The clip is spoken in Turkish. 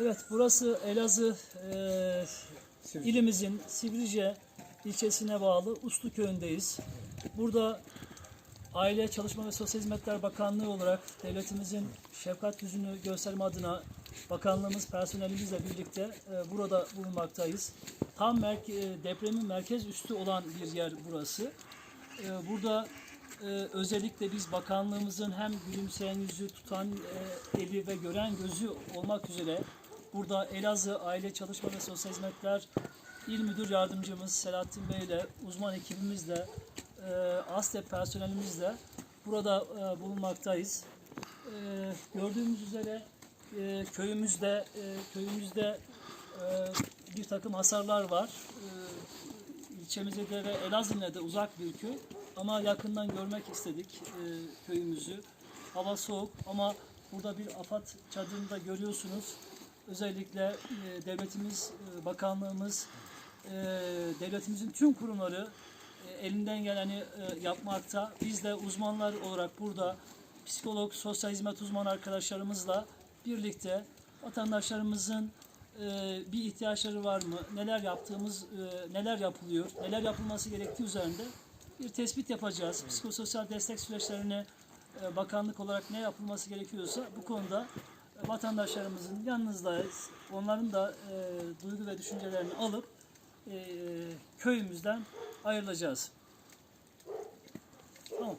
Evet, burası Elazığ e, ilimizin Sivrice ilçesine bağlı Uslu köyündeyiz. Burada Aile Çalışma ve Sosyal Hizmetler Bakanlığı olarak devletimizin şefkat yüzünü gösterme adına bakanlığımız personelimizle birlikte e, burada bulunmaktayız. Tam merke- depremin merkez üstü olan bir yer burası. E, burada e, özellikle biz bakanlığımızın hem gülümseyen yüzü, tutan e, eli ve gören gözü olmak üzere burada Elazığ Aile Çalışma ve Sosyal Hizmetler İl Müdür Yardımcımız Selahattin Bey ile uzman ekibimizle e, ASTEP personelimizle burada e, bulunmaktayız. E, gördüğümüz üzere e, köyümüzde e, köyümüzde e, bir takım hasarlar var. E, ilçemize de ve Elazığ'a de uzak bir köy ama yakından görmek istedik e, köyümüzü. Hava soğuk ama burada bir AFAD çadırında görüyorsunuz. Özellikle e, devletimiz, e, bakanlığımız, e, devletimizin tüm kurumları e, elinden geleni e, yapmakta. Biz de uzmanlar olarak burada psikolog, sosyal hizmet uzmanı arkadaşlarımızla birlikte vatandaşlarımızın e, bir ihtiyaçları var mı? Neler yaptığımız, e, neler yapılıyor, neler yapılması gerektiği üzerinde bir tespit yapacağız. Psikososyal destek süreçlerini e, bakanlık olarak ne yapılması gerekiyorsa bu konuda vatandaşlarımızın yanınızdayız. Onların da e, duygu ve düşüncelerini alıp e, köyümüzden ayrılacağız. Tamam.